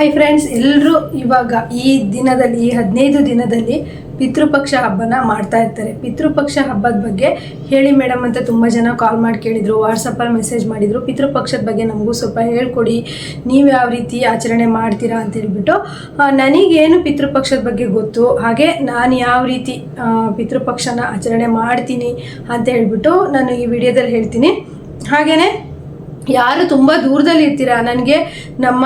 Hi friends ಎಲ್ಲರೂ ಇವಾಗ ಈ ದಿನದಲ್ಲಿ, ಈ ಹದಿನೈದು ದಿನದಲ್ಲಿ ಪಿತೃಪಕ್ಷ ಹಬ್ಬನ ಮಾಡ್ತಾ ಇರ್ತಾರೆ. ಪಿತೃಪಕ್ಷ ಹಬ್ಬದ ಬಗ್ಗೆ ಹೇಳಿ ಮೇಡಮ್ ಅಂತ ತುಂಬ ಜನ ಕಾಲ್ ಮಾಡಿ ಕೇಳಿದರು ವಾಟ್ಸಪ್ಪಲ್ಲಿ ಮೆಸೇಜ್ ಮಾಡಿದರು. ಪಿತೃಪಕ್ಷದ ಬಗ್ಗೆ ನಮಗೂ ಸ್ವಲ್ಪ ಹೇಳ್ಕೊಡಿ, ನೀವು ಯಾವ ರೀತಿ ಆಚರಣೆ ಮಾಡ್ತೀರಾ ಅಂತ ಹೇಳ್ಬಿಟ್ಟು ನನಗೇನು ಪಿತೃಪಕ್ಷದ ಬಗ್ಗೆ ಗೊತ್ತು, ಹಾಗೆ ನಾನು ಯಾವ ರೀತಿ ಪಿತೃಪಕ್ಷನ ಆಚರಣೆ ಮಾಡ್ತೀನಿ ಅಂತ ಹೇಳ್ಬಿಟ್ಟು ನಾನು ಈ ವಿಡಿಯೋದಲ್ಲಿ ಹೇಳ್ತೀನಿ. ಹಾಗೆಯೇ ಯಾರು ತುಂಬ ದೂರದಲ್ಲಿ ಇರ್ತೀರಾ? ನನಗೆ ನಮ್ಮ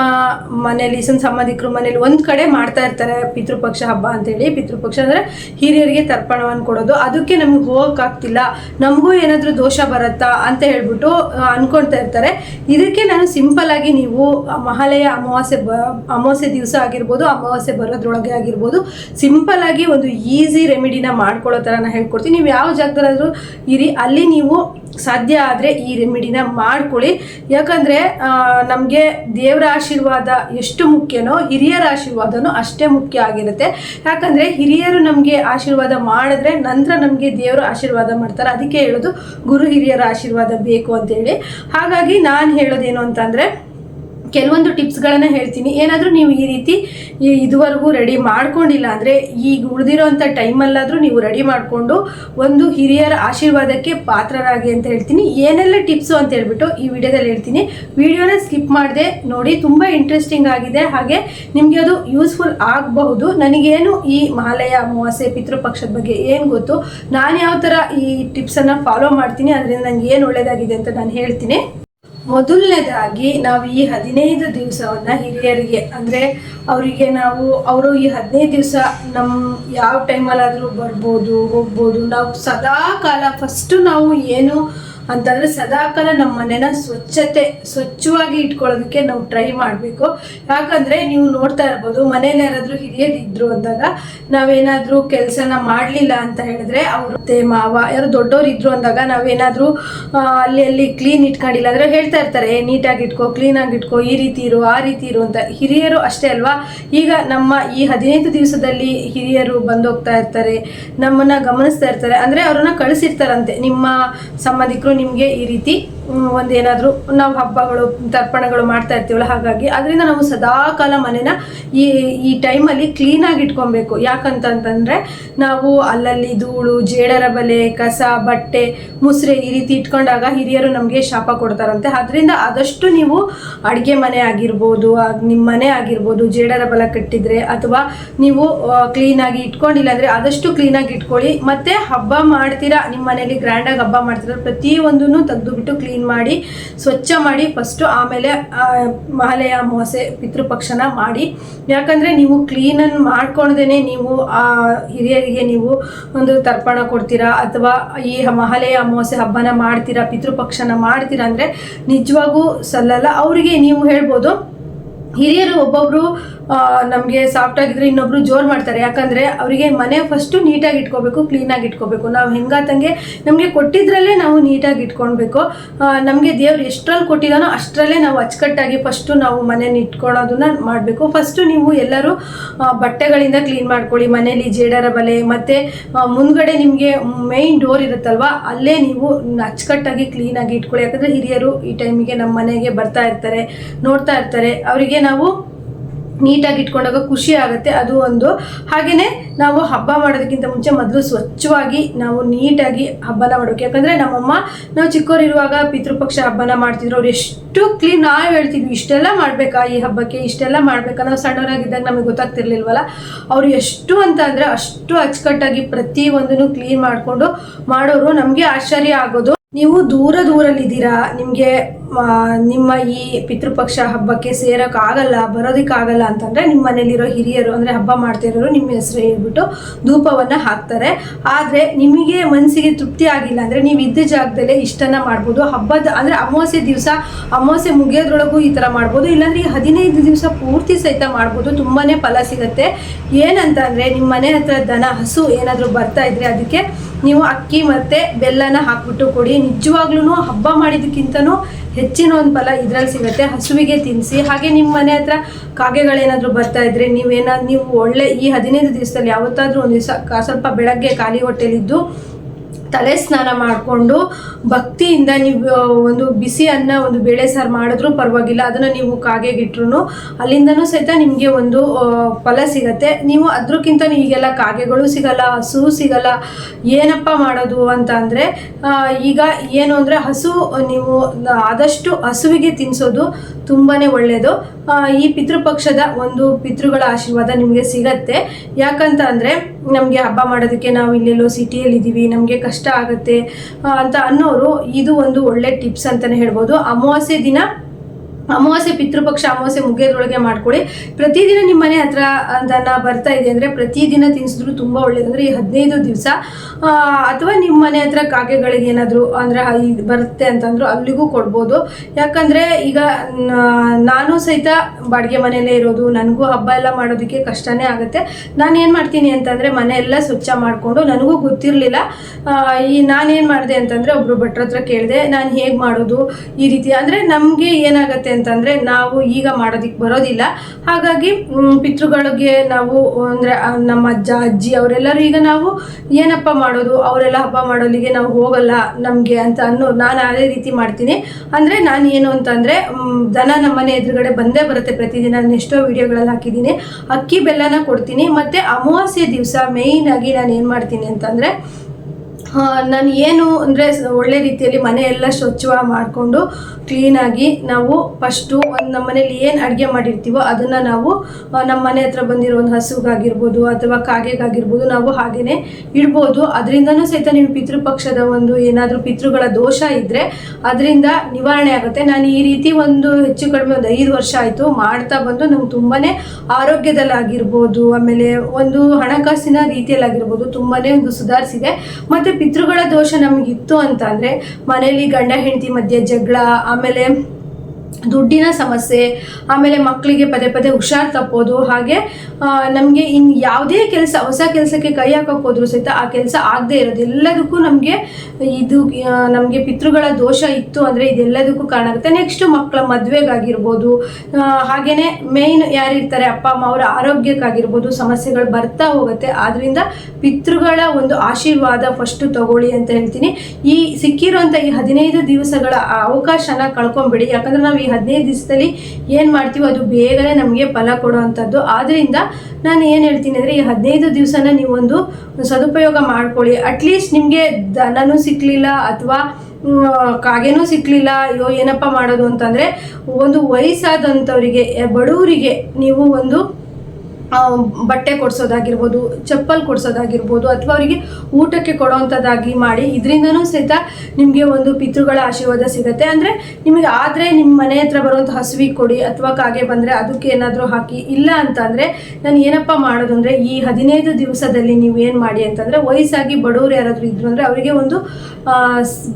ಮನೇಲಿ ಸಣ್ಣ ಸಂಬಂಧಿಕರು ಮನೇಲಿ ಒಂದು ಕಡೆ ಮಾಡ್ತಾ ಇರ್ತಾರೆ ಪಿತೃಪಕ್ಷ ಹಬ್ಬ ಅಂತೇಳಿ. ಪಿತೃಪಕ್ಷ ಅಂದರೆ ಹಿರಿಯರಿಗೆ ತರ್ಪಣವನ್ನು ಕೊಡೋದು. ಅದಕ್ಕೆ ನಮ್ಗೆ ಹೋಗೋಕ್ಕಾಗ್ತಿಲ್ಲ. ನಮಗೂ ಏನಾದರೂ ದೋಷ ಬರುತ್ತಾ ಅಂತ ಹೇಳ್ಬಿಟ್ಟು ಅಂದ್ಕೊಳ್ತಾ ಇರ್ತಾರೆ. ಇದಕ್ಕೆ ನಾನು ಸಿಂಪಲ್ ಆಗಿ ನೀವು ಮಹಾಲಯ ಅಮಾವಾಸ್ಯೆ ಬ, ಅಮಾವಾಸ್ಯೆ ದಿವಸ ಆಗಿರ್ಬೋದು, ಅಮಾವಾಸ್ಯೆ ಬರೋದ್ರೊಳಗೆ ಆಗಿರ್ಬೋದು, ಸಿಂಪಲ್ ಆಗಿ ಒಂದು ಈಸಿ ರೆಮಿಡಿನ ಮಾಡ್ಕೊಳ್ಳೋ ಥರ ನಾನು ಹೇಳ್ಕೊಡ್ತೀನಿ. ನೀವು ಯಾವ ಜಾಗದಲ್ಲಾದರೂ ಇರಿ. ಅಲ್ಲಿ ನೀವು ಸಾಧ್ಯ ಆದರೆ ಈ ರೆಮಿಡಿನ ಮಾಡ್ಕೊಳ್ಳಿ. ಯಾಕಂದರೆ ನಮಗೆ ದೇವರ ಆಶೀರ್ವಾದ ಎಷ್ಟು ಮುಖ್ಯನೋ, ಹಿರಿಯರ ಆಶೀರ್ವಾದನೂ ಅಷ್ಟೇ ಮುಖ್ಯ ಆಗಿರುತ್ತೆ. ಯಾಕಂದರೆ, ಹಿರಿಯರು ನಮಗೆ ಆಶೀರ್ವಾದ ಮಾಡಿದ್ರೆ ನಂತರ ನಮಗೆ ದೇವರು ಆಶೀರ್ವಾದ ಮಾಡ್ತಾರೆ. ಅದಕ್ಕೆ ಹೇಳೋದು ಗುರು ಹಿರಿಯರ ಆಶೀರ್ವಾದ ಬೇಕು ಅಂತೇಳಿ ಹಾಗಾಗಿ ನಾನು ಹೇಳೋದೇನು ಅಂತಂದರೆ ಕೆಲವೊಂದು ಟಿಪ್ಸ್ಗಳನ್ನು ಹೇಳ್ತೀನಿ. ಏನಾದರೂ ನೀವು ಈ ರೀತಿ ಇದುವರೆಗೂ ರೆಡಿ ಮಾಡ್ಕೊಂಡಿಲ್ಲ ಅಂದರೆ ಈಗ ಉಳಿದಿರೋಂಥ ಟೈಮಲ್ಲಾದರೂ ನೀವು ರೆಡಿ ಮಾಡಿಕೊಂಡು ಒಂದು ಹಿರಿಯರ ಆಶೀರ್ವಾದಕ್ಕೆ ಪಾತ್ರರಾಗಿ ಅಂತ ಹೇಳ್ತೀನಿ. ಏನೆಲ್ಲ ಟಿಪ್ಸು ಅಂತ ಹೇಳ್ಬಿಟ್ಟು ಈ ವಿಡಿಯೋದಲ್ಲಿ ಹೇಳ್ತೀನಿ. ವಿಡಿಯೋನ ಸ್ಕಿಪ್ ಮಾಡದೆ ನೋಡಿ, ತುಂಬ ಇಂಟ್ರೆಸ್ಟಿಂಗ್ ಆಗಿದೆ. ಹಾಗೆ ನಿಮಗೆ ಅದು ಯೂಸ್ಫುಲ್ ಆಗಬಹುದು. ನನಗೇನು ಈ ಮಹಾಲಯ ಅಮಾವಾಸ್ಯೆ ಪಿತೃಪಕ್ಷದ ಬಗ್ಗೆ ಏನು ಗೊತ್ತು? ನಾನು ಯಾವ ಥರ ಈ ಟಿಪ್ಸನ್ನು ಫಾಲೋ ಮಾಡ್ತೀನಿ, ಅದರಿಂದ ನನಗೆ ಏನು ಒಳ್ಳೆಯದಾಗಿದೆ ಅಂತ ನಾನು ಹೇಳ್ತೀನಿ. ಮೊದಲನೇದಾಗಿ ನಾವು ಈ ಹದಿನೈದು ದಿವಸವನ್ನು ಹಿರಿಯರಿಗೆ, ಅಂದರೆ ಅವರಿಗೆ ನಾವು, ಅವರು ಈ ಹದಿನೈದು ದಿವಸ ನಮ್ಮ ಯಾವ ಟೈಮಲ್ಲಾದರೂ ಬರ್ಬೋದು, ಹೋಗ್ಬೋದು, ನಾವು ಸದಾ ಕಾಲ ಫಸ್ಟು ನಾವು ಏನು ಅಂತಂದರೆ ಸದಾಕಾಲ ನಮ್ಮ ಮನೆನ ಸ್ವಚ್ಛತೆ ಸ್ವಚ್ಛವಾಗಿ ಇಟ್ಕೊಳ್ಳೋದಕ್ಕೆ ನಾವು ಟ್ರೈ ಮಾಡಬೇಕು. ಯಾಕಂದ್ರೆ ನೀವು ನೋಡ್ತಾ ಇರ್ಬೋದು ಮನೇಲಿ ಯಾರಾದ್ರೂ ಹಿರಿಯರಿದ್ರು ಅಂದಾಗ ನಾವೇನಾದರೂ ಕೆಲಸನ ಮಾಡಲಿಲ್ಲ ಅಂತ ಹೇಳಿದ್ರೆ ಅವರು ತೇ ಮಾವ ಯಾರು ದೊಡ್ಡವ್ರು ಇದ್ರು ಅಂದಾಗ ನಾವೇನಾದರೂ ಅಲ್ಲಿ ಅಲ್ಲಿ ಕ್ಲೀನ್ ಇಟ್ಕೊಂಡಿಲ್ಲ ಅಂದ್ರೆ ಹೇಳ್ತಾ ಇರ್ತಾರೆ "ಏ, ನೀಟಾಗಿ ಇಟ್ಕೋ ಆಗಿ ಇಟ್ಕೋ ಈ ರೀತಿ ಇರು ಆ ರೀತಿ ಇರು ಅಂತ. ಹಿರಿಯರು ಅಷ್ಟೇ ಅಲ್ವಾ? ಈಗ ನಮ್ಮ ಈ ಹದಿನೈದು ದಿವಸದಲ್ಲಿ ಹಿರಿಯರು ಬಂದೋಗ್ತಾ ಇರ್ತಾರೆ ನಮ್ಮನ್ನ ಗಮನಿಸ್ತಾ ಇರ್ತಾರೆ ಅಂದ್ರೆ ಅವ್ರನ್ನ ಕಳಿಸಿರ್ತಾರಂತೆ. ನಿಮ್ಮ ಸಂಬಂಧಿಕರು ನಿಮಗೆ ಈ ರೀತಿ ಒಂದೇನಾದರೂ ನಾವು ಹಬ್ಬಗಳು, ತರ್ಪಣಗಳು ಮಾಡ್ತಾ ಇರ್ತೀವಲ್ಲ ಹಾಗಾಗಿ ಅದರಿಂದ ನಾವು ಸದಾಕಾಲ ಮನೆನ ಈ ಈ ಟೈಮಲ್ಲಿ ಕ್ಲೀನಾಗಿ ಇಟ್ಕೊಬೇಕು. ಯಾಕಂತಂತಂದರೆ ನಾವು ಅಲ್ಲಲ್ಲಿ ಧೂಳು, ಜೇಡರ ಬಲೆ, ಕಸ, ಬಟ್ಟೆ, ಮುಸ್ರೆ ಈ ರೀತಿ ಇಟ್ಕೊಂಡಾಗ ಹಿರಿಯರು ನಮಗೆ ಶಾಪ ಕೊಡ್ತಾರಂತೆ. ಅದರಿಂದ ಆದಷ್ಟು ನೀವು ಅಡುಗೆ ಮನೆ ಆಗಿರ್ಬೋದು ಆಗ್- ನಿಮ್ಮ ಮನೆ ಆಗಿರ್ಬೋದು, ಜೇಡರ ಬಲ ಕಟ್ಟಿದ್ರೆ ಅಥವಾ ನೀವು ಕ್ಲೀನಾಗಿ ಇಟ್ಕೊಂಡಿಲ್ಲ ಅಂದರೆ ಆದಷ್ಟು ಕ್ಲೀನಾಗಿ ಇಟ್ಕೊಳ್ಳಿ. ಮತ್ತೆ ಹಬ್ಬ ಮಾಡ್ತೀರಾ ನಿಮ್ಮ ಮನೇಲಿ ಗ್ರ್ಯಾಂಡಾಗಿ ಹಬ್ಬ ಮಾಡ್ತೀರಾ ಪ್ರತಿಯೊಂದನ್ನು ತೆಗೆದುಬಿಟ್ಟು ಕ್ಲೀನ್ ಮಾಡಿ, ಸ್ವಚ್ಛ ಮಾಡಿ ಫಸ್ಟು ಆಮೇಲೆ ಮಹಾಲಯ ಅಮಾವಾಸ್ಯೆ ಪಿತೃಪಕ್ಷನ ಮಾಡಿ. ಯಾಕಂದರೆ ನೀವು ಕ್ಲೀನನ್ನು ಮಾಡ್ಕೊಳ್ದೇನೆ ನೀವು, ಆ, ಹಿರಿಯರಿಗೆ ನೀವು ಒಂದು ತರ್ಪಣ ಕೊಡ್ತೀರಾ? ಅಥವಾ ಈ ಮಹಾಲಯ ಅಮಾವಾಸ್ಯೆ ಹಬ್ಬನ ಮಾಡ್ತೀರಾ, ಪಿತೃಪಕ್ಷನ ಮಾಡ್ತೀರಾ ಅಂದರೆ ನಿಜವಾಗೂ ಸಲ್ಲಲ್ಲ. ಅವರಿಗೆ ನೀವು ಹೇಳ್ಬೋದು, ಹಿರಿಯರು ಒಬ್ಬೊಬ್ರು ನಮಗೆ ಸಾಫ್ಟ್ ಆಗಿದ್ರೆ ಇನ್ನೊಬ್ರು ಜೋರು ಮಾಡ್ತಾರೆ. ಯಾಕಂದ್ರೆ ಅವರಿಗೆ ಮನೆ ಫಸ್ಟು ನೀಟಾಗಿ ಇಟ್ಕೋಬೇಕು ಕ್ಲೀನಾಗಿ ಇಟ್ಕೋಬೇಕು. ನಾವು ಹೆಂಗಾತಂಗೆ ನಮಗೆ ಕೊಟ್ಟಿದ್ರಲ್ಲೇ ನಾವು ನೀಟಾಗಿ ಇಟ್ಕೊಳ್ಬೇಕು ನಮಗೆ ದೇವ್ರು ಎಷ್ಟರಲ್ಲಿ ಕೊಟ್ಟಿದಾನೋ ಅಷ್ಟರಲ್ಲೇ ನಾವು ಅಚ್ಚುಕಟ್ಟಾಗಿ ಫಸ್ಟು ನಾವು ಮನೇನ ಇಟ್ಕೊಳ್ಳೋದನ್ನ ಮಾಡಬೇಕು. ಫಸ್ಟು ನೀವು ಎಲ್ಲರೂ ಬಟ್ಟೆಗಳಿಂದ ಕ್ಲೀನ್ ಮಾಡ್ಕೊಳ್ಳಿ. ಮನೇಲಿ ಜೇಡರ ಬಲೆ, ಮತ್ತು ಮುಂದ್ಗಡೆ ನಿಮಗೆ ಮೈನ್ ಡೋರ್ ಇರುತ್ತಲ್ವಾ, ಅಲ್ಲೇ ನೀವು ಅಚ್ಚುಕಟ್ಟಾಗಿ ಕ್ಲೀನಾಗಿ ಇಟ್ಕೊಳ್ಳಿ. ಯಾಕಂದರೆ ಹಿರಿಯರು ಈ ಟೈಮಿಗೆ ನಮ್ಮ ಮನೆಗೆ ಬರ್ತಾ ಇರ್ತಾರೆ, ನೋಡ್ತಾ ಇರ್ತಾರೆ. ಅವರಿಗೆ ನಾವು ನೀಟಾಗಿ ಇಟ್ಕೊಂಡಾಗ ಖುಷಿ ಆಗುತ್ತೆ. ಅದು ಒಂದು. ಹಾಗೆಯೇ ನಾವು ಹಬ್ಬ ಮಾಡೋದಕ್ಕಿಂತ ಮುಂಚೆ ಮೊದಲು ಸ್ವಚ್ಛವಾಗಿ ನಾವು ನೀಟಾಗಿ ಹಬ್ಬನ ಮಾಡಬೇಕು ಯಾಕಂದರೆ ನಮ್ಮಮ್ಮ ನಾವು ಚಿಕ್ಕವರಿರುವಾಗ ಪಿತೃಪಕ್ಷ ಹಬ್ಬನ ಮಾಡ್ತಿದ್ರು. ಅವ್ರು ಎಷ್ಟು ಕ್ಲೀನ್ ನಾವು ಹೇಳ್ತಿದ್ವಿ, ಇಷ್ಟೆಲ್ಲ ಮಾಡಬೇಕಾ ಈ ಹಬ್ಬಕ್ಕೆ, ಇಷ್ಟೆಲ್ಲ ಮಾಡಬೇಕಾ? ನಾವು ಸಣ್ಣವರಾಗಿದ್ದಾಗ ನಮಗೆ ಗೊತ್ತಾಗ್ತಿರ್ಲಿಲ್ವಲ್ಲ. ಅವರು ಎಷ್ಟು ಅಂತ ಅಂದರೆ ಅಷ್ಟು ಅಚ್ಚುಕಟ್ಟಾಗಿ ಪ್ರತಿ ಒಂದನ್ನು ಕ್ಲೀನ್ ಮಾಡಿಕೊಂಡು ಮಾಡೋರು ನಮಗೆ ಆಶ್ಚರ್ಯ ಆಗೋದು. ನೀವು ದೂರ ದೂರಲ್ಲಿದ್ದೀರಾ? ನಿಮಗೆ ನಿಮ್ಮ ಈ ಪಿತೃಪಕ್ಷ ಹಬ್ಬಕ್ಕೆ ಸೇರೋಕ್ಕಾಗಲ್ಲ, ಬರೋದಕ್ಕಾಗಲ್ಲ ಅಂತಂದರೆ ನಿಮ್ಮ ಮನೇಲಿರೋ ಹಿರಿಯರು, ಅಂದರೆ ಹಬ್ಬ ಮಾಡ್ತಿರೋರು ನಿಮ್ಮ ಹೆಸರು ಹೇಳ್ಬಿಟ್ಟು ಧೂಪವನ್ನು ಹಾಕ್ತಾರೆ. ಆದರೆ ನಿಮಗೆ ಮನಸ್ಸಿಗೆ ತೃಪ್ತಿ ಆಗಿಲ್ಲ ಅಂದರೆ ನೀವು ಇದ್ದ ಜಾಗದಲ್ಲೇ ಇಷ್ಟನ್ನು ಮಾಡ್ಬೋದು. ಹಬ್ಬದ ಅಂದರೆ ಅಮಾವಾಸ್ಯೆ ದಿವಸ, ಅಮಾವಾಸ್ಯೆ ಮುಗಿಯೋದ್ರೊಳಗೂ ಈ ಥರ ಮಾಡ್ಬೋದು. ಇಲ್ಲಾಂದರೆ ಈ ಹದಿನೈದು ದಿವಸ ಪೂರ್ತಿ ಸಹಿತ ಮಾಡ್ಬೋದು. ತುಂಬಾ ಫಲ ಸಿಗುತ್ತೆ. ಏನಂತ ಅಂದರೆ ನಿಮ್ಮ ಮನೆ ಹತ್ರ ದನ, ಹಸು ಏನಾದರೂ ಬರ್ತಾ ಇದ್ರೆ ಅದಕ್ಕೆ ನೀವು ಅಕ್ಕಿ ಮತ್ತು ಬೆಲ್ಲನ ಹಾಕ್ಬಿಟ್ಟು ಕೊಡಿ. ನಿಜವಾಗ್ಲೂ ಹಬ್ಬ ಮಾಡಿದ್ದಕ್ಕಿಂತನೂ ಹೆಚ್ಚಿನ ಒಂದು ಫಲ ಇದ್ರಲ್ಲಿ ಸಿಗುತ್ತೆ. ಹಸುವಿಗೆ ತಿನ್ನಿಸಿ ಹಾಗೆ ನಿಮ್ಮ ಮನೆ ಹತ್ರ ಕಾಗೆಗಳೇನಾದರೂ ಬರ್ತಾ ಇದ್ರೆ ನೀವೇನಾದ್ರು ನೀವು ಒಳ್ಳೆ ಈ ಹದಿನೈದು ದಿವಸದಲ್ಲಿ ಯಾವತ್ತಾದರೂ ಒಂದು ದಿವಸ ಸ್ವಲ್ಪ ಬೆಳಗ್ಗೆ ಖಾಲಿ ಹೊಟ್ಟೆಲಿದ್ದು ತಲೆ ಸ್ನಾನ ಮಾಡಿಕೊಂಡು ಭಕ್ತಿಯಿಂದ ನೀವು ಒಂದು ಬಿಸಿ ಅನ್ನ, ಒಂದು ಬೇಳೆ ಸಾರು ಮಾಡಿದ್ರೂ ಪರವಾಗಿಲ್ಲ. ಅದನ್ನು ನೀವು ಕಾಗೆಗಿಟ್ರು ಅಲ್ಲಿಂದನೂ ಸಹಿತ ನಿಮಗೆ ಒಂದು ಫಲ ಸಿಗತ್ತೆ. ನೀವು ಅದಕ್ಕಿಂತ ಈಗೆಲ್ಲ ಕಾಗೆಗಳು ಸಿಗಲ್ಲ, ಹಸು ಸಿಗಲ್ಲ. ಏನಪ್ಪ ಮಾಡೋದು ಅಂತ ಅಂದರೆ ಈಗ ಏನು ಅಂದರೆ ಹಸು, ನೀವು ಆದಷ್ಟು ಹಸುವಿಗೆ ತಿನ್ನಿಸೋದು ತುಂಬಾ ಒಳ್ಳೆಯದು ಈ ಪಿತೃಪಕ್ಷದ ಒಂದು ಪಿತೃಗಳ ಆಶೀರ್ವಾದ ನಿಮಗೆ ಸಿಗತ್ತೆ. ಯಾಕಂತ ಅಂದರೆ, ನಮಗೆ ಹಬ್ಬ ಮಾಡೋದಕ್ಕೆ ನಾವು ಇಲ್ಲೆಲ್ಲೋ ಸಿಟಿಯಲ್ಲಿ ಇದ್ದೀವಿ ನಮಗೆ ಕಷ್ಟ ಆಗುತ್ತೆ ಆ, ಅಂತ ಅನ್ನೋರು ಇದು ಒಂದು ಒಳ್ಳೆ ಟಿಪ್ಸ್ ಅಂತಲೇ ಹೇಳ್ಬೋದು. ಅಮಾವಾಸ್ಯೆ ದಿನ ಅಮಾವಾಸ್ಯೆ ಪಿತೃಪಕ್ಷ, ಅಮಾವಾಸ್ಯೆ ಮುಗಿಯೋದ್ರೊಳಗೆ ಮಾಡ್ಕೊಡಿ. ಪ್ರತಿದಿನ ನಿಮ್ಮ ಮನೆ ಹತ್ರ ಅದನ್ನು ಬರ್ತಾ ಇದೆ ಅಂದರೆ ಪ್ರತಿದಿನ ತಿನ್ಸಿದ್ರು ತುಂಬ ಒಳ್ಳೇದಂದ್ರೆ ಈ ಹದಿನೈದು ದಿವಸ ಅಥವಾ ನಿಮ್ಮ ಮನೆ ಹತ್ರ ಕಾಗೆಗಳಿಗೆ ಏನಾದರೂ, ಅಂದರೆ ಬರುತ್ತೆ ಅಂತಂದ್ರು ಅಲ್ಲಿಗೂ ಕೊಡ್ಬೋದು. ಯಾಕಂದರೆ ಈಗ ನಾನು ಸಹಿತ ಬಾಡಿಗೆ ಮನೆಯಲ್ಲೇ ಇರೋದು, ನನಗೂ ಹಬ್ಬ ಎಲ್ಲ ಮಾಡೋದಕ್ಕೆ ಕಷ್ಟನೇ ಆಗುತ್ತೆ. ನಾನು ಏನು ಮಾಡ್ತೀನಿ ಅಂತಂದರೆ ಮನೆ ಎಲ್ಲ ಸ್ವಚ್ಛ ಮಾಡಿಕೊಂಡು, ನನಗೂ ಗೊತ್ತಿರಲಿಲ್ಲ ಈ ನಾನೇನು ಮಾಡಿದೆ ಅಂತಂದರೆ ಒಬ್ಬರು ಭಟ್ರ ಹತ್ರ ಕೇಳಿದೆ, ನಾನು ಹೇಗೆ ಮಾಡೋದು ಈ ರೀತಿ. ಅಂದರೆ ನಮಗೆ ಏನಾಗುತ್ತೆ ಅಂತಂದರೆ ನಾವು ಈಗ ಮಾಡೋದಿಕ್ ಬರೋದಿಲ್ಲ. ಹಾಗಾಗಿ ಪಿತೃಗಳಿಗೆ ನಾವು, ಅಂದರೆ ನಮ್ಮ ಅಜ್ಜ, ಅಜ್ಜಿ ಅವರೆಲ್ಲರೂ ಈಗ ನಾವು ಏನಪ್ಪ ಮಾಡೋದು? ಅವರೆಲ್ಲ ಹಬ್ಬ ಮಾಡೋಲಿಗೆ ನಾವು ಹೋಗಲ್ಲ ನಮಗೆ ಅಂತ ಅನ್ನೋ, ನಾನು ಅದೇ ರೀತಿ ಮಾಡ್ತೀನಿ. ಅಂದರೆ ನಾನು ಏನು ಅಂತಂದರೆ ದನ ನಮ್ಮ ಮನೆ ಎದುರುಗಡೆ ಬಂದೇ ಬರುತ್ತೆ. ಪ್ರತಿದಿನ ನಾನು ಎಷ್ಟೋ ವಿಡಿಯೋಗಳಲ್ಲಿ ಹಾಕಿದ್ದೀನಿ. ಅಕ್ಕಿ ಬೆಲ್ಲನ ಕೊಡ್ತೀನಿ. ಮತ್ತೆ ಅಮಾವಾಸ್ಯೆ ದಿವಸ ಆಗಿ ನಾನು ಏನು ಮಾಡ್ತೀನಿ ಅಂತಂದರೆ ನಾನು ಏನು ಅಂದರೆ ಒಳ್ಳೆ ರೀತಿಯಲ್ಲಿ ಮನೆಯೆಲ್ಲ ಸ್ವಚ್ಛವಾಗಿ ಮಾಡಿಕೊಂಡು ಕ್ಲೀನಾಗಿ ನಾವು ಫಸ್ಟು ಒಂದು ನಮ್ಮ ಮನೇಲಿ ಏನು ಅಡುಗೆ ಮಾಡಿರ್ತೀವೋ ಅದನ್ನು ನಾವು ನಮ್ಮ ಮನೆ ಹತ್ರ ಬಂದಿರೋ ಒಂದು ಹಸುಗಾಗಿರ್ಬೋದು ಅಥವಾ ಕಾಗೆಗಾಗಿರ್ಬೋದು ನಾವು ಹಾಗೇ ಇಡ್ಬೋದು. ಅದರಿಂದನೂ ಸಹಿತ ನಿಮ್ಮ ಪಿತೃಪಕ್ಷದ ಒಂದು ಏನಾದರೂ ಪಿತೃಗಳ ದೋಷ ಇದ್ದರೆ ಅದರಿಂದ ನಿವಾರಣೆ ಆಗುತ್ತೆ. ನಾನು ಈ ರೀತಿ ಒಂದು ಹೆಚ್ಚು ಕಡಿಮೆ ಒಂದು ಐದು ವರ್ಷ ಆಯಿತು ಮಾಡ್ತಾ ಬಂದು ನಮ್ಗೆ ತುಂಬಾ ಆರೋಗ್ಯದಲ್ಲಾಗಿರ್ಬೋದು, ಆಮೇಲೆ ಒಂದು ಹಣಕಾಸಿನ ರೀತಿಯಲ್ಲಾಗಿರ್ಬೋದು ತುಂಬಾ ಒಂದು ಸುಧಾರಿಸಿದೆ. ಮತ್ತು ಪಿತೃಗಳ ದೋಷ ನಮಗಿತ್ತು ಅಂತ ಅಂದರೆ ಮನೆಯಲ್ಲಿ ಗಂಡ ಹೆಂಡತಿ ಮಧ್ಯೆ ಜಗಳ ಆಮೇಲೆ ದುಡ್ಡಿನ ಸಮಸ್ಯೆ, ಆಮೇಲೆ ಮಕ್ಕಳಿಗೆ ಪದೇ ಪದೇ ಹುಷಾರ್ ತಪ್ಪೋದು, ಹಾಗೆ ನಮಗೆ ಇನ್ನು ಯಾವುದೇ ಕೆಲಸ, ಹೊಸ ಕೆಲಸಕ್ಕೆ ಕೈ ಹಾಕಕ್ಕೆ ಹೋದ್ರೂ ಸಹಿತ ಆ ಕೆಲಸ ಆಗದೆ ಇರೋದು. ಎಲ್ಲದಕ್ಕೂ ನಮಗೆ ಇದು ನಮಗೆ ಪಿತೃಗಳ ದೋಷ ಇತ್ತು ಅಂದರೆ ಇದೆಲ್ಲದಕ್ಕೂ ಕಾರಣ ಆಗುತ್ತೆ. ನೆಕ್ಸ್ಟ್ ಮಕ್ಕಳ ಮದುವೆಗಾಗಿರ್ಬೋದು ಹಾಗೆಯೇ ಮೇಯ್ನ್ ಯಾರಿರ್ತಾರೆ ಅಪ್ಪ, ಅಮ್ಮ ಅವರ ಆರೋಗ್ಯಕ್ಕಾಗಿರ್ಬೋದು, ಸಮಸ್ಯೆಗಳು ಬರ್ತಾ ಹೋಗುತ್ತೆ. ಆದ್ದರಿಂದ ಪಿತೃಗಳ ಒಂದು ಆಶೀರ್ವಾದ ಫಸ್ಟು ತಗೊಳ್ಳಿ ಅಂತ ಹೇಳ್ತೀನಿ. ಈ ಸಿಕ್ಕಿರುವಂಥ ಈ ಹದಿನೈದು ದಿವಸಗಳ ಅವಕಾಶನ ಕಳ್ಕೊಂಬಿಡಿ. ಯಾಕಂದ್ರೆ ನಾವು ಈ ಹದಿನೈದು ದಿವಸದಲ್ಲಿ ಏನು ಮಾಡ್ತೀವೋ ಅದು ಬೇಗನೆ ನಮಗೆ ಫಲ ಕೊಡುವಂಥದ್ದು ಆದ್ದರಿಂದ ನಾನು ಏನು ಹೇಳ್ತೀನಿ ಅಂದರೆ ಈ ಹದಿನೈದು ದಿವಸನ ನೀವೊಂದು ಸದುಪಯೋಗ ಮಾಡ್ಕೊಳ್ಳಿ. ಅಟ್ಲೀಸ್ಟ್ ನಿಮಗೆ ದನನೂ ಸಿಕ್ಕಲಿಲ್ಲ ಅಥವಾ ಕಾಗೆನೂ ಸಿಕ್ಕಲಿಲ್ಲ ಅಯ್ಯೋ, ಏನಪ್ಪ ಮಾಡೋದು ಅಂತಂದರೆ ಒಂದು ವಯಸ್ಸಾದಂಥವರಿಗೆ ಬಡವರಿಗೆ ನೀವು ಒಂದು ಬಟ್ಟೆ ಕೊಡಿಸೋದಾಗಿರ್ಬೋದು, ಚಪ್ಪಲ್ ಕೊಡಿಸೋದಾಗಿರ್ಬೋದು, ಅಥವಾ ಅವರಿಗೆ ಊಟಕ್ಕೆ ಕೊಡೋವಂಥದ್ದಾಗಿ ಮಾಡಿ, ಇದರಿಂದನೂ ಸಹಿತ ನಿಮಗೆ ಒಂದು ಪಿತೃಗಳ ಆಶೀರ್ವಾದ ಸಿಗುತ್ತೆ. ಅಂದರೆ ನಿಮಗೆ ಆದರೆ ನಿಮ್ಮ ಮನೆ ಹತ್ರ ಬರುವಂಥ ಹಸುವಿ ಕೊಡಿ ಅಥವಾ ಕಾಗೆ ಬಂದರೆ ಅದಕ್ಕೆ ಏನಾದರೂ ಹಾಕಿ. ಇಲ್ಲ ಅಂತಂದರೆ ನಾನು ಏನಪ್ಪ ಮಾಡೋದು ಅಂದರೆ ಈ ಹದಿನೈದು ದಿವಸದಲ್ಲಿ ನೀವು ಏನು ಮಾಡಿ ಅಂತಂದರೆ ವಯಸ್ಸಾಗಿ ಬಡವರು ಯಾರಾದರೂ ಇದ್ರು ಅಂದರೆ ಅವರಿಗೆ ಒಂದು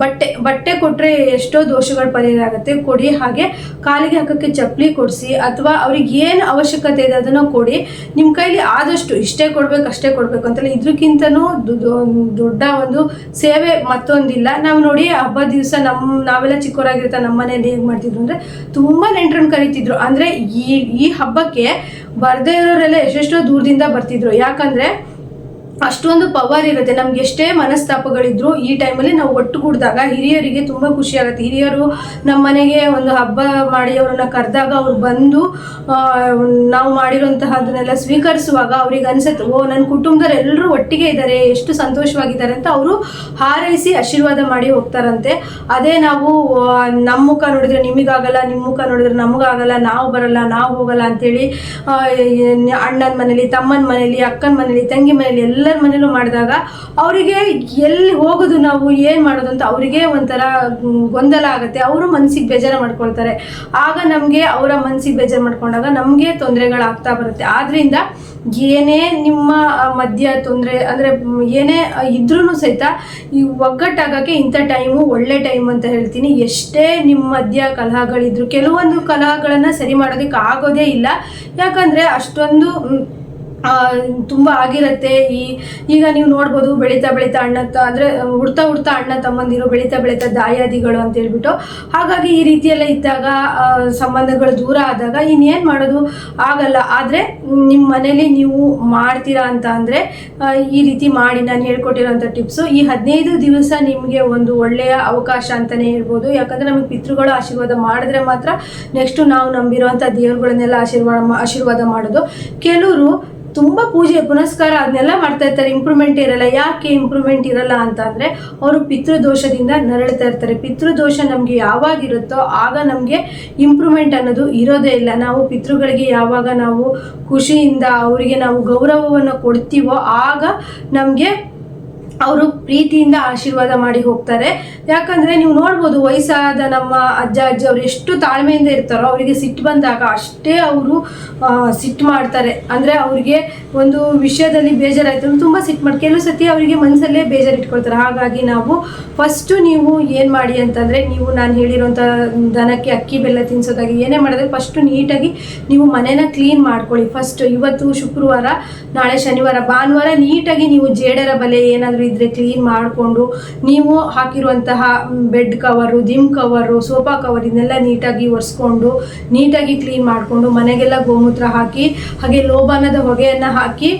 ಬಟ್ಟೆ ಬಟ್ಟೆ ಕೊಟ್ಟರೆ ಎಷ್ಟೋ ದೋಷಗಳು ಪರಿಹಾರ ಆಗುತ್ತೆ. ಕೊಡಿ ಹಾಗೆ ಕಾಲಿಗೆ ಹಾಕೋಕ್ಕೆ ಚಪ್ಪಲಿ ಕೊಡಿಸಿ ಅಥವಾ ಅವ್ರಿಗೆ ಏನು ಅವಶ್ಯಕತೆ ಇದೆ ಅದನ್ನು ಕೊಡಿ. ನಿಮ್ಮ ಕೈಲಿ ಆದಷ್ಟು ಇಷ್ಟೇ ಕೊಡ್ಬೇಕು, ಅಷ್ಟೇ ಕೊಡಬೇಕು ಅಂತಲ್ಲ ಇದಕ್ಕಿಂತನೂ ದೊಡ್ಡ ಒಂದು ಸೇವೆ ಮತ್ತೊಂದಿಲ್ಲ. ನಾವು ನೋಡಿ ಹಬ್ಬ ದಿವಸ ನಮ್ಮ ನಾವೆಲ್ಲ ಚಿಕ್ಕವರಾಗಿರ್ತಾ ನಮ್ಮ ಮನೇಲಿ ಹೇಗೆ ಮಾಡ್ತಿದ್ರು ಅಂದರೆ ತುಂಬ ನೆಂಟ್ರನ್ನು ಕರಿತಿದ್ರು. ಅಂದರೆ ಈ ಈ ಹಬ್ಬಕ್ಕೆ ಬರದೇ ಇರೋರೆಲ್ಲ ಎಷ್ಟೆಷ್ಟೋ ದೂರದಿಂದ ಬರ್ತಿದ್ರು. ಯಾಕಂದರೆ ಅಷ್ಟೊಂದು ಪವರ್ ಇರುತ್ತೆ. ನಮ್ಗೆ ಎಷ್ಟೇ ಮನಸ್ತಾಪಗಳಿದ್ರು ಈ ಟೈಮಲ್ಲಿ ನಾವು ಒಟ್ಟುಗೂಡಿದಾಗ ಹಿರಿಯರಿಗೆ ತುಂಬ ಖುಷಿ ಆಗುತ್ತೆ. ಹಿರಿಯರು ನಮ್ಮ ಮನೆಗೆ ಒಂದು ಹಬ್ಬ ಮಾಡಿ ಅವ್ರನ್ನ ಕರೆದಾಗ ಅವ್ರು ಬಂದು ನಾವು ಮಾಡಿರೋಂತಹ ಅದನ್ನೆಲ್ಲ ಸ್ವೀಕರಿಸುವಾಗ ಅವ್ರಿಗೆ ಅನ್ಸುತ್ತೆ, ಓ ನನ್ನ ಕುಟುಂಬದವ್ರು ಎಲ್ಲರೂ ಒಟ್ಟಿಗೆ ಇದ್ದಾರೆ ಎಷ್ಟು ಸಂತೋಷವಾಗಿದ್ದಾರೆ ಅಂತ ಅವರು ಹಾರೈಸಿ ಆಶೀರ್ವಾದ ಮಾಡಿ ಹೋಗ್ತಾರಂತೆ. ಅದೇ ನಾವು ನಮ್ಮ ಮುಖ ನೋಡಿದ್ರೆ ನಿಮಗಾಗಲ್ಲ ನಿಮ್ಮ ಮುಖ ನೋಡಿದ್ರೆ ನಮಗಾಗಲ್ಲ, ನಾವು ಬರಲ್ಲ, ನಾವು ಹೋಗಲ್ಲ ಅಂತೇಳಿ ಅಣ್ಣನ ಮನೇಲಿ, ತಮ್ಮನ ಮನೇಲಿ, ಅಕ್ಕನ ಮನೇಲಿ, ತಂಗಿ ಮನೇಲಿ ಎಲ್ಲರ ಮನೇಲೂ ಮಾಡಿದಾಗ ಅವರಿಗೆ ಎಲ್ಲಿ ಹೋಗೋದು ನಾವು, ಏನು ಮಾಡೋದು ಅಂತ ಅವರಿಗೆ ಒಂಥರ ಗೊಂದಲ ಆಗುತ್ತೆ. ಅವರು ಮನಸ್ಸಿಗೆ ಬೇಜಾರು ಮಾಡ್ಕೊಳ್ತಾರೆ. ಆಗ ನಮಗೆ ಅವರ ಮನಸ್ಸಿಗೆ ಬೇಜಾರು ಮಾಡ್ಕೊಂಡಾಗ ನಮಗೆ ತೊಂದರೆಗಳಾಗ್ತಾ ಬರುತ್ತೆ. ಆದ್ದರಿಂದ ಏನೇ ನಿಮ್ಮ ಮಧ್ಯ ತೊಂದರೆ, ಅಂದರೆ ಏನೇ ಇದ್ರೂ ಸಹಿತ ಈ ಒಗ್ಗಟ್ಟಾಗಕ್ಕೆ ಇಂಥ ಟೈಮು ಒಳ್ಳೆ ಟೈಮ್ ಅಂತ ಹೇಳ್ತೀನಿ. ಎಷ್ಟೇ ನಿಮ್ಮ ಮಧ್ಯ ಕಲಹಗಳಿದ್ರು, ಕೆಲವೊಂದು ಕಲಹಗಳನ್ನು ಸರಿ ಮಾಡೋದಕ್ಕೆ ಆಗೋದೇ ಇಲ್ಲ. ಯಾಕಂದರೆ ಅಷ್ಟೊಂದು ತುಂಬ ಆಗಿರತ್ತೆ. ಈ, ಈಗ ನೀವು ನೋಡ್ಬೋದು ಬೆಳೀತಾ ಬೆಳೀತಾ ಅಣ್ಣ ತ, ಅಂದರೆ ಹುಡ್ತಾ ಹುಡ್ತಾ ಅಣ್ಣ ತಮ್ಮಂದಿರು ಬೆಳೀತಾ ಬೆಳೀತಾ ದಾಯಾದಿಗಳು ಅಂತ ಹೇಳ್ಬಿಟ್ಟು, ಹಾಗಾಗಿ ಈ ರೀತಿಯೆಲ್ಲ ಇದ್ದಾಗ ಸಂಬಂಧಗಳು ದೂರ ಆದಾಗ ಇನ್ನೇನು ಮಾಡೋದು ಆಗಲ್ಲ. ಆದರೆ ನಿಮ್ಮ ಮನೇಲಿ ನೀವು ಮಾಡ್ತೀರಾ ಅಂತ ಅಂದರೆ ಈ ರೀತಿ ಮಾಡಿ ನಾನು ಹೇಳ್ಕೊಟ್ಟಿರೋಂಥ ಟಿಪ್ಸು, ಈ ಹದಿನೈದು ದಿವಸ ನಿಮಗೆ ಒಂದು ಒಳ್ಳೆಯ ಅವಕಾಶ ಅಂತಲೇ ಹೇಳ್ಬೋದು. ಯಾಕಂದರೆ ನಮಗೆ ಪಿತೃಗಳು ಆಶೀರ್ವಾದ ಮಾಡಿದ್ರೆ ಮಾತ್ರ ನೆಕ್ಸ್ಟು ನಾವು ನಂಬಿರೋಂಥ ದೇವರುಗಳನ್ನೆಲ್ಲ ಆಶೀರ್ವಾದ ಆಶೀರ್ವಾದ ಮಾಡೋದು. ಕೆಲವರು ತುಂಬ ಪೂಜೆ, ಪುನಸ್ಕಾರ ಅದನ್ನೆಲ್ಲ ಮಾಡ್ತಾ ಇರ್ತಾರೆ. ಇಂಪ್ರೂವ್ಮೆಂಟ್ ಇರಲ್ಲ. ಯಾಕೆ ಇಂಪ್ರೂವ್ಮೆಂಟ್ ಇರಲ್ಲ ಅಂತ ಅಂದರೆ ಅವರು ಪಿತೃದೋಷದಿಂದ ನರಳ್ತಾ ಇರ್ತಾರೆ. ಪಿತೃದೋಷ ನಮಗೆ ಯಾವಾಗ ಇರುತ್ತೋ ಆಗ ನಮಗೆ ಇಂಪ್ರೂವ್ಮೆಂಟ್ ಅನ್ನೋದು ಇರೋದೇ ಇಲ್ಲ. ನಾವು ಪಿತೃಗಳಿಗೆ ಯಾವಾಗ ನಾವು ಖುಷಿಯಿಂದ ಅವರಿಗೆ ನಾವು ಗೌರವವನ್ನು ಕೊಡ್ತೀವೋ ಆಗ ನಮಗೆ ಅವರು ಪ್ರೀತಿಯಿಂದ ಆಶೀರ್ವಾದ ಮಾಡಿ ಹೋಗ್ತಾರೆ. ಯಾಕಂದ್ರೆ ನೀವು ನೋಡ್ಬೋದು, ವಯಸ್ಸಾದ ನಮ್ಮ ಅಜ್ಜ ಅಜ್ಜಿ ಅವ್ರು ಎಷ್ಟು ತಾಳ್ಮೆಯಿಂದ ಇರ್ತಾರೋ ಅವರಿಗೆ ಸಿಟ್ಟು ಬಂದಾಗ ಅಷ್ಟೇ ಅವರು ಸಿಟ್ಟು ಮಾಡ್ತಾರೆ. ಅಂದ್ರೆ ಅವರಿಗೆ ಒಂದು ವಿಷಯದಲ್ಲಿ ಬೇಜಾರಾಯ್ತು ತುಂಬ ಸಿಟ್ಟು ಮಾಡಿ ಕೆಲವು ಸತಿ ಅವರಿಗೆ ಮನಸ್ಸಲ್ಲೇ ಬೇಜಾರು ಇಟ್ಕೊಳ್ತಾರೆ ಹಾಗಾಗಿ ನಾವು ಫಸ್ಟು ನೀವು ಏನು ಮಾಡಿ ಅಂತಂದರೆ ನೀವು ನಾನು ಹೇಳಿರೋಂಥ ದನಕ್ಕೆ ಅಕ್ಕಿ, ಬೆಲ್ಲ ತಿನ್ಸೋದಾಗಿ ಏನೇ ಮಾಡಿದ್ರೆ ಫಸ್ಟು ನೀಟಾಗಿ ನೀವು ಮನೇನ ಕ್ಲೀನ್ ಮಾಡ್ಕೊಳ್ಳಿ. ಫಸ್ಟ್ ಇವತ್ತು ಶುಕ್ರವಾರ, ನಾಳೆ ಶನಿವಾರ, ಭಾನುವಾರ ನೀಟಾಗಿ ನೀವು ಜೇಡರ ಬಲೆ ಏನಾದರೂ ಇದ್ರೆ ಕ್ಲೀನ್ ಮಾಡಿಕೊಂಡು ನೀವು ಹಾಕಿರುವಂತಹ ಬೆಡ್ ಕವರು ದಿಮ್ ಕವರು ಸೋಫಾ ಕವರ್ ಇದನ್ನೆಲ್ಲ ನೀಟಾಗಿ ಒರೆಸ್ಕೊಂಡು ನೀಟಾಗಿ ಕ್ಲೀನ್ ಮಾಡಿಕೊಂಡು ಮನೆಗೆಲ್ಲ ಗೋಮೂತ್ರ ಹಾಕಿ ಹಾಗೆ ಲೋಬಾನದ ಹೊಗೆಯನ್ನು ಹಾಕಿ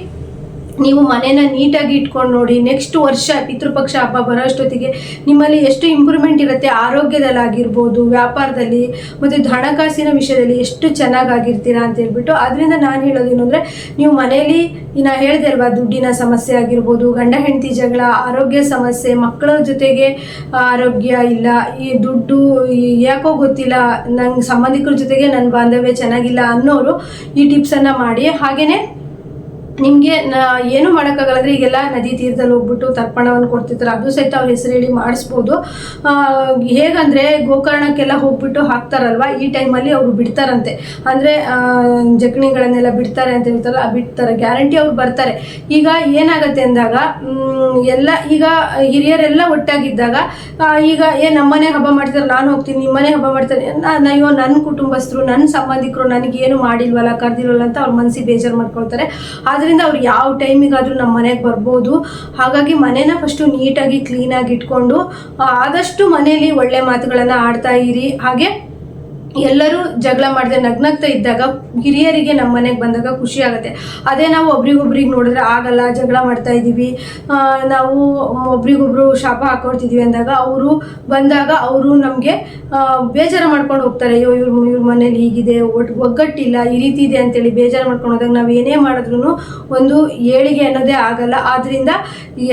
ನೀವು ಮನೇನ ನೀಟಾಗಿ ಇಟ್ಕೊಂಡು ನೋಡಿ ನೆಕ್ಸ್ಟ್ ವರ್ಷ ಪಿತೃಪಕ್ಷ ಹಬ್ಬ ಬರೋ ಅಷ್ಟೊತ್ತಿಗೆ ನಿಮ್ಮಲ್ಲಿ ಎಷ್ಟು ಇಂಪ್ರೂವ್ಮೆಂಟ್ ಇರುತ್ತೆ, ಆರೋಗ್ಯದಲ್ಲಾಗಿರ್ಬೋದು, ವ್ಯಾಪಾರದಲ್ಲಿ, ಮತ್ತು ಹಣಕಾಸಿನ ವಿಷಯದಲ್ಲಿ ಎಷ್ಟು ಚೆನ್ನಾಗಾಗಿರ್ತೀರಾ ಅಂತ ಹೇಳ್ಬಿಟ್ಟು ಅದರಿಂದ ನಾನು ಹೇಳೋದೇನು ಅಂದರೆ, ನೀವು ಮನೇಲಿ ಇನ್ನು ಹೇಳಿದೆ ಅಲ್ವಾ, ದುಡ್ಡಿನ ಸಮಸ್ಯೆ ಆಗಿರ್ಬೋದು, ಗಂಡ ಹೆಂಡತಿ ಜಗಳ, ಆರೋಗ್ಯ ಸಮಸ್ಯೆ, ಮಕ್ಕಳ ಜೊತೆಗೆ ಆರೋಗ್ಯ ಇಲ್ಲ, ಈ ದುಡ್ಡು ಯಾಕೋ ಗೊತ್ತಿಲ್ಲ, ನಂಗೆ ಸಂಬಂಧಿಕರ ಜೊತೆಗೆ ನನ್ನ ಬಾಂಧವ್ಯ ಚೆನ್ನಾಗಿಲ್ಲ ಅನ್ನೋರು ಈ ಟಿಪ್ಸನ್ನು ಮಾಡಿ. ಹಾಗೆಯೇ ನಿಮಗೆ ಏನು ಮಾಡೋಕ್ಕಾಗಲ್ಲ ಅಂದರೆ ಈಗೆಲ್ಲ ನದಿ ತೀರದಲ್ಲಿ ಹೋಗ್ಬಿಟ್ಟು ತರ್ಪಣವನ್ನು ಕೊಡ್ತಿರ್ತಾರೆ. ಅದು ಸಹಿತ ಅವ್ರ ಹೆಸರು ಹೇಳಿ ಮಾಡಿಸ್ಬೋದು ಹೇಗಂದ್ರೆ ಗೋಕರ್ಣಕ್ಕೆಲ್ಲ ಹೋಗ್ಬಿಟ್ಟು ಹಾಕ್ತಾರಲ್ವ? ಈ ಟೈಮಲ್ಲಿ ಅವರು ಬಿಡ್ತಾರಂತೆ. ಅಂದರೆ ಜಗಣಿಗಳನ್ನೆಲ್ಲ ಬಿಡ್ತಾರೆ ಅಂತ ಹೇಳ್ತಾರಲ್ಲ, ಆ ಬಿಡ್ತಾರೆ. ಗ್ಯಾರಂಟಿ ಅವ್ರು ಬರ್ತಾರೆ. ಈಗ ಏನಾಗತ್ತೆ ಅಂದಾಗ ಎಲ್ಲ, ಈಗ ಹಿರಿಯರೆಲ್ಲ ಒಟ್ಟಾಗಿದ್ದಾಗ ಈಗ, ಏ, ನಮ್ಮನೆ ಹಬ್ಬ ಮಾಡ್ತಾರೆ, ನಾನು ಹೋಗ್ತೀನಿ, ನಿಮ್ಮನೆ ಹಬ್ಬ ಮಾಡ್ತಾರೆ. ಅಯ್ಯೋ ನನ್ನ ಕುಟುಂಬಸ್ಥರು ನನ್ನ ಸಂಬಂಧಿಕರು, ನನಗೇನು ಮಾಡಿಲ್ವಲ್ಲ, ಕರೆದಿಲ್ವಲ್ಲ ಅಂತ ಅವ್ರ ಮನಸ್ಸಿಗೆ ಬೇಜಾರು ಮಾಡ್ಕೊಳ್ತಾರೆ. ಆದ್ರಿಂದ ಅವ್ರು ಯಾವ ಟೈಮಿಗಾದರೂ ನಮ್ಮ ಮನೆಗೆ ಬರ್ಬೋದು. ಹಾಗಾಗಿ ಮನೇನ ಫಸ್ಟು ನೀಟಾಗಿ ಕ್ಲೀನಾಗಿ ಇಟ್ಕೊಂಡು ಆದಷ್ಟು ಮನೆಯಲ್ಲಿ ಒಳ್ಳೆ ಮಾತುಗಳನ್ನು ಆಡ್ತಾ ಇರಿ. ಹಾಗೆ ಎಲ್ಲರೂ ಜಗಳ ಮಾಡದೆ ನಗ್ನಗ್ತಾ ಇದ್ದಾಗ ಹಿರಿಯರಿಗೆ ನಮ್ಮ ಮನೆಗೆ ಬಂದಾಗ ಖುಷಿ ಆಗುತ್ತೆ. ಅದೇ ನಾವು ಒಬ್ರಿಗೊಬ್ರಿಗೆ ನೋಡಿದ್ರೆ ಆಗಲ್ಲ, ಜಗಳ ಮಾಡ್ತಾ ಇದ್ದೀವಿ. ನಾವು ಒಬ್ರಿಗೊಬ್ರು ಶಾಪ ಹಾಕೊಡ್ತಿದ್ವಿ ಅಂದಾಗ ಅವರು ಬಂದಾಗ ಅವರು ನಮಗೆ ಬೇಜಾರು ಮಾಡ್ಕೊಂಡು ಹೋಗ್ತಾರೆ. ಅಯ್ಯೋ, ಇವ್ರ ಇವ್ರ ಮನೇಲಿ ಹೀಗಿದೆ ಒಗ್ಗಟ್ಟಿಲ್ಲ, ಈ ರೀತಿ ಇದೆ ಅಂತೇಳಿ ಬೇಜಾರು ಮಾಡ್ಕೊಂಡು ಹೋದಾಗ ನಾವು ಏನೇ ಮಾಡಿದ್ರು ಒಂದು ಏಳಿಗೆ ಅನ್ನೋದೇ ಆಗಲ್ಲ. ಆದ್ದರಿಂದ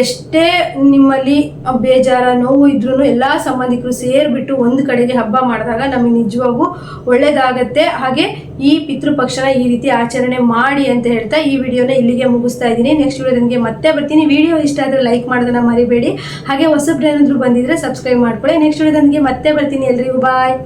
ಎಷ್ಟೇ ನಿಮ್ಮಲ್ಲಿ ಬೇಜಾರ, ನೋವು ಇದ್ರೂ ಎಲ್ಲ ಸಂಬಂಧಿಕರು ಸೇರಿಬಿಟ್ಟು ಒಂದು ಕಡೆಗೆ ಹಬ್ಬ ಮಾಡಿದಾಗ ನಮಗೆ ನಿಜವಾಗೂ ಒಳ್ಳೇದಾಗತ್ತೆ. ಹಾಗೆ ಈ ಪಿತೃಪಕ್ಷನ ಈ ರೀತಿ ಆಚರಣೆ ಮಾಡಿ ಅಂತ ಹೇಳ್ತಾ ಈ ವಿಡಿಯೋನ ಇಲ್ಲಿಗೆ ಮುಗಿಸ್ತಾ ಇದ್ದೀನಿ. ನೆಕ್ಸ್ಟ್ ವಿಡಿಯೋದನಿಗೆ ಮತ್ತೆ ಬರ್ತೀನಿ. ವಿಡಿಯೋ ಇಷ್ಟ ಆದರೆ ಲೈಕ್ ಮಾಡೋದನ್ನ ಮರಿಬೇಡಿ. ಹಾಗೆ ಹೊಸಬ್ರು ಏನಾದರೂ ಬಂದಿದ್ರೆ ಸಬ್ಸ್ಕ್ರೈಬ್ ಮಾಡ್ಕೊಳ್ಳಿ. ನೆಕ್ಸ್ಟ್ ವಿಡಿಯೋದನಿಗೆ ಮತ್ತೆ ಬರ್ತೀನಿ ಎಲ್ರಿಗೂ. ಬಾಯ್